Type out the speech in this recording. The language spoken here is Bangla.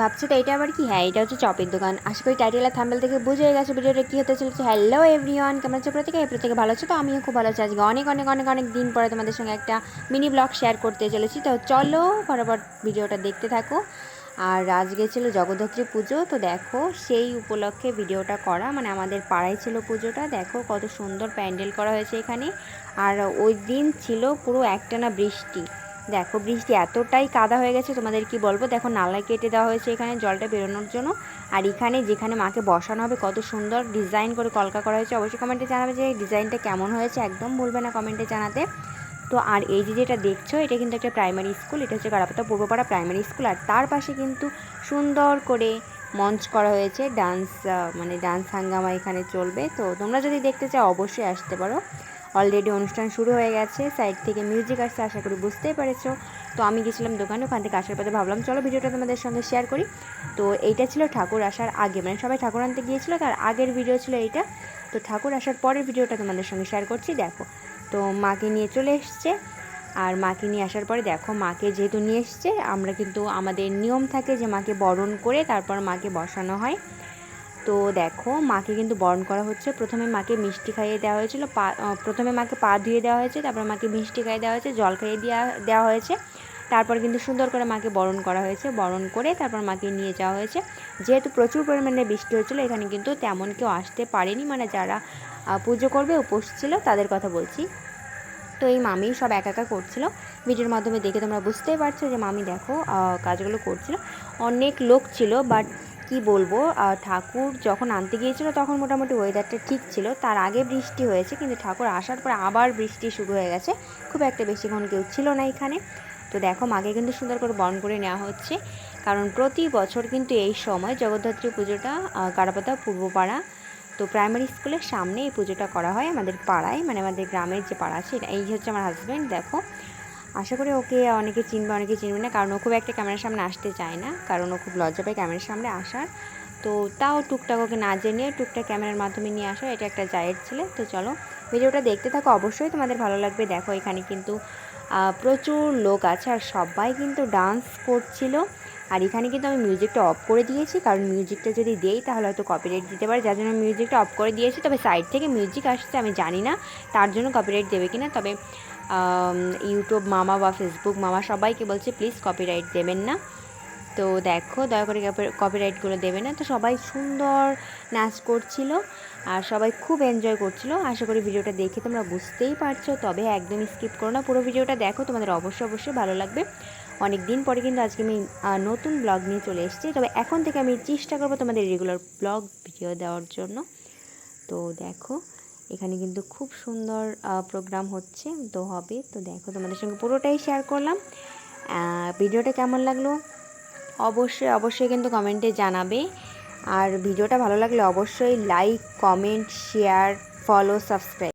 ভাবছ তো এটা আবার কি? হ্যাঁ এটা হচ্ছে চপের দোকান। আশা করি টাইটেল আর থাম্বেল থেকে বুঝে গেছে ভিডিওটা কী হতে চলেছে। হ্যালো এভরিওয়ান কেমন আছো প্রত্যেকে এই প্রত্যেকে ভালো আছো তো? আমিও খুব ভালো আছি আজকে। অনেক অনেক অনেক অনেক দিন পরে তোমাদের সঙ্গে একটা মিনি ব্লগ শেয়ার করতে চলেছি। তো চলো ফটাফট ভিডিওটা দেখতে থাকো। আর আজকে ছিল জগদ্ধাত্রী পুজো। তো দেখো, সেই উপলক্ষে ভিডিওটা করা। মানে আমাদের পাড়ায় ছিল পুজোটা। দেখো কত সুন্দর প্যান্ডেল করা হয়েছে এখানে। আর ওই দিন ছিল পুরো একটানা বৃষ্টি। দেখো, বৃষ্টি এতটাই কাদা হয়ে গেছে, তোমাদের কি বলব? দেখো নালায় কেটে দেওয়া হয়েছে এখানে জলটা বেরোনোর জন্য। আর এখানে যেখানে মাকে বসানো হবে, কত সুন্দর ডিজাইন করে কলকা করা হয়েছে। অবশ্যই কমেন্টে জানাবে যে ডিজাইনটা কেমন হয়েছে, একদম ভুলবে না কমেন্টে জানাতে। তো আর এই যে যেটা দেখছ, এটা কিন্তু একটা প্রাইমারি স্কুল, এটা হচ্ছে গাড়াপাতা পূর্বপাড়া প্রাইমারি স্কুল। আর তার পাশে কিন্তু সুন্দর করে মঞ্চ করা হয়েছে, ডান্স মানে ডান্স হাঙ্গামা এখানে চলবে। তো তোমরা যদি দেখতে চাও, অবশ্যই আসতে পারো। অলরেডি অনুষ্ঠান শুরু হয়ে গেছে সাইড থেকে মিউজিক আসছে, আশা করি বুঝতেই পেরেছ। তো আমি গেছিলাম দোকানে, ওখান থেকে আসার পথে ভাবলাম, চলো ভিডিওটা তোমাদের সঙ্গে শেয়ার করি। তো এইটা ছিল ঠাকুর আসার আগে মানে সবাই ঠাকুর আনতে গিয়েছিল, তার আগের ভিডিও ছিল এইটা। তো ঠাকুর আসার পরের ভিডিওটা তোমাদের সঙ্গে শেয়ার করছি, দেখো। তো মাকে নিয়ে চলে এসছে, আর মাকে নিয়ে আসার পরে দেখো, মাকে যেহেতু নিয়ে এসছে, আমরা কিন্তু আমাদের নিয়ম থাকে যে মাকে বরণ করে তারপর মাকে বসানো হয়। তো দেখো, মাকে কিন্তু বরণ করা হচ্ছে। প্রথমে মাকে মিষ্টি খাইয়ে দেওয়া হয়েছিল, পা প্রথমে মাকে পা ধুয়ে দেওয়া হয়েছে, তারপর মাকে মিষ্টি খাইয়ে দেওয়া হয়েছে, জল খাইয়ে দেওয়া দেওয়া হয়েছে। তারপর কিন্তু সুন্দর করে মাকে বরণ করা হয়েছে, বরণ করে তারপর মাকে নিয়ে যাওয়া হয়েছে। যেহেতু প্রচুর পরিমাণে বৃষ্টি হয়েছিল, এখানে কিন্তু তেমন কেউ আসতে পারেনি। মানে যারা পুজো করবে, উপোস ছিল, তাদের কথা বলছি। তো এই মামি সব একা একা করছিল। ভিডিওর মাধ্যমে দেখে তোমরা বুঝতেই পারছ যে মামি দেখো কাজগুলো করছিল। অনেক লোক ছিল বাট কি বলব? ঠাকুর যখন আনতে গিয়েছিল তখন মোটামুটি ওয়েদারটা ঠিক ছিল। তার আগে বৃষ্টি হয়েছে, কিন্তু ঠাকুর আসার পর আবার বৃষ্টি শুরু হয়ে গেছে। খুব একটা বেশিক্ষণ কেউ ছিল না এখানে। তো দেখো, মাকে কিন্তু সুন্দর করে বরণ করে নেওয়া হচ্ছে। কারণ প্রতি বছর কিন্তু এই সময় জগদ্ধাত্রী পুজোটা কারাপাতা, পূর্বপাড়া, তো প্রাইমারি স্কুলের সামনে এই পুজোটা করা হয় আমাদের পাড়ায় মানে আমাদের গ্রামের যে পাড়া আছে, এই হচ্ছে আমার হাজব্যান্ড দেখো। আশা করি ওকে অনেকে চিনবে অনেকে চিনবে না, কারণ ও খুব একটা ক্যামেরার সামনে আসতে চায় না, কারণ ও খুব লজ্জা পায় ক্যামেরার সামনে আসার। তো তাও টুকটাক ওকে না জেনে টুকটাক ক্যামেরার মাধ্যমে নিয়ে আসা, এটা একটা জায়ের ছেলে। তো চলো, ভিডিওটা দেখতে থাকো, অবশ্যই তোমাদের ভালো লাগবে। দেখো এখানে কিন্তু প্রচুর লোক আছে আর সবাই কিন্তু ডান্স করছিল। আর এখানে কিন্তু আমি মিউজিকটা অফ করে দিয়েছি, কারণ মিউজিকটা যদি দেই তাহলে হয়তো কপিরাইট দিতে পারে, যার জন্য মিউজিকটা অফ করে দিয়েছি। তবে সাইড থেকে মিউজিক আসছে, আমি জানি না তার জন্য কপিরাইট দেবে কি না তবে ইউটিউব মামা বা ফেসবুক মামা সবাইকে বলছে প্লিজ কপিরাইট দেবেন না। তো দেখো, দয়া করে কপিরাইটগুলো দেবে না। তো সবাই সুন্দর নাচ করছিল আর সবাই খুব এনজয় করছিল। আশা করি ভিডিওটা দেখে তোমরা বুঝতেই পারছ। তবে একদম স্কিপ করো না। পুরো ভিডিওটা দেখো, তোমাদের অবশ্যই অবশ্যই ভালো লাগবে। অনেক দিন পরে কিন্তু আজকে আমি নতুন ব্লগ নিয়ে চলে এসেছি। তবে এখন থেকে আমি চেষ্টা করব তোমাদের রেগুলার ব্লগ ভিডিও দেওয়ার জন্য। তো দেখো, এখানে কিন্তু খুব সুন্দর প্রোগ্রাম হচ্ছে, তো হবে। তো দেখো, তোমাদের সঙ্গে পুরোটাই শেয়ার করলাম। ভিডিওটা কেমন লাগল? অবশ্যই অবশ্যই কিন্তু কমেন্টে জানাবে। আর ভিডিওটা ভালো লাগলে অবশ্যই like comment share follow subscribe